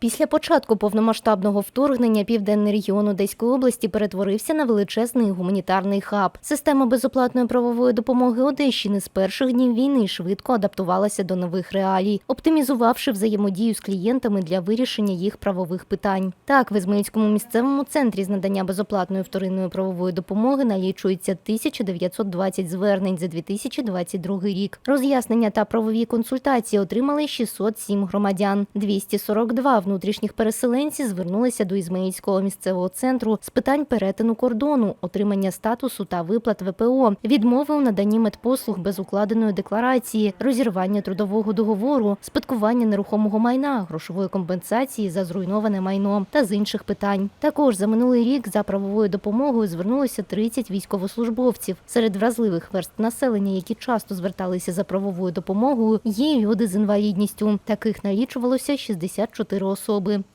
Після початку повномасштабного вторгнення південний регіон Одеської області перетворився на величезний гуманітарний хаб. Система безоплатної правової допомоги Одещини з перших днів війни швидко адаптувалася до нових реалій, оптимізувавши взаємодію з клієнтами для вирішення їх правових питань. Так, в Ізмаїльському місцевому центрі з надання безоплатної вторинної правової допомоги налічується 1920 звернень за 2022 рік. Роз'яснення та правові консультації отримали 607 громадян. 242 внутрішніх переселенці звернулися до Ізмаїльського місцевого центру з питань перетину кордону, отримання статусу та виплат ВПО, відмови у наданні медпослуг без укладеної декларації, розірвання трудового договору, спадкування нерухомого майна, грошової компенсації за зруйноване майно та з інших питань. Також за минулий рік за правовою допомогою звернулося 30 військовослужбовців. Серед вразливих верств населення, які часто зверталися за правовою допомогою, є люди з інвалідністю. Таких налічувалося 64 особи.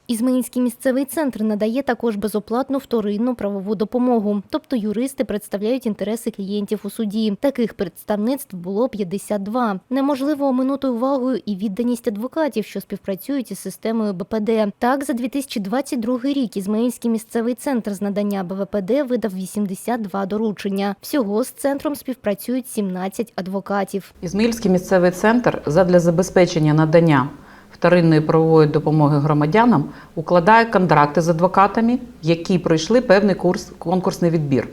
Ізмаїльський місцевий центр надає також безоплатну вторинну правову допомогу, тобто юристи представляють інтереси клієнтів у суді. Таких представництв було 52. Неможливо оминути увагою і відданість адвокатів, що співпрацюють із системою БПД. Так, за 2022 рік Ізмаїльський місцевий центр з надання БВПД видав 82 доручення. Всього з центром співпрацюють 17 адвокатів. Ізмаїльський місцевий центр задля забезпечення надання вторинної правової допомоги громадянам укладає контракти з адвокатами, які пройшли певний курс конкурсний відбір.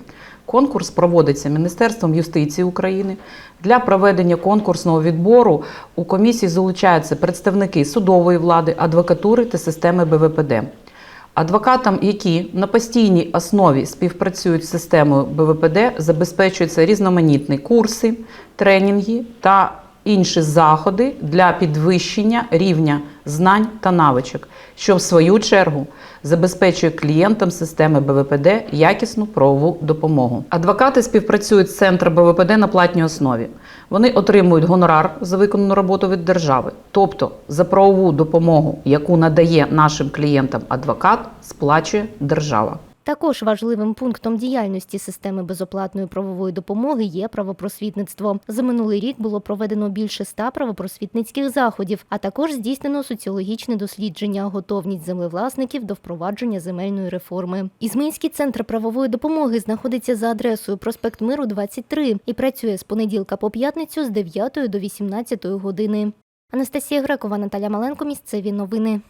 Конкурс проводиться Міністерством юстиції України. Для проведення конкурсного відбору у комісії залучаються представники судової влади, адвокатури та системи БВПД. Адвокатам, які на постійній основі співпрацюють з системою БВПД, забезпечуються різноманітні курси, тренінги та інші заходи для підвищення рівня знань та навичок, що в свою чергу забезпечує клієнтам системи БВПД якісну правову допомогу. Адвокати співпрацюють з центром БВПД на платній основі. Вони отримують гонорар за виконану роботу від держави, тобто за правову допомогу, яку надає нашим клієнтам адвокат, сплачує держава. Також важливим пунктом діяльності системи безоплатної правової допомоги є правопросвітництво. За минулий рік було проведено більше ста правопросвітницьких заходів, а також здійснено соціологічне дослідження, готовність землевласників до впровадження земельної реформи. Ізмаїльський центр правової допомоги знаходиться за адресою проспект Миру 23 і працює з понеділка по п'ятницю з 9 до 18 години. Анастасія Грекова, Наталя Маленко. Місцеві новини.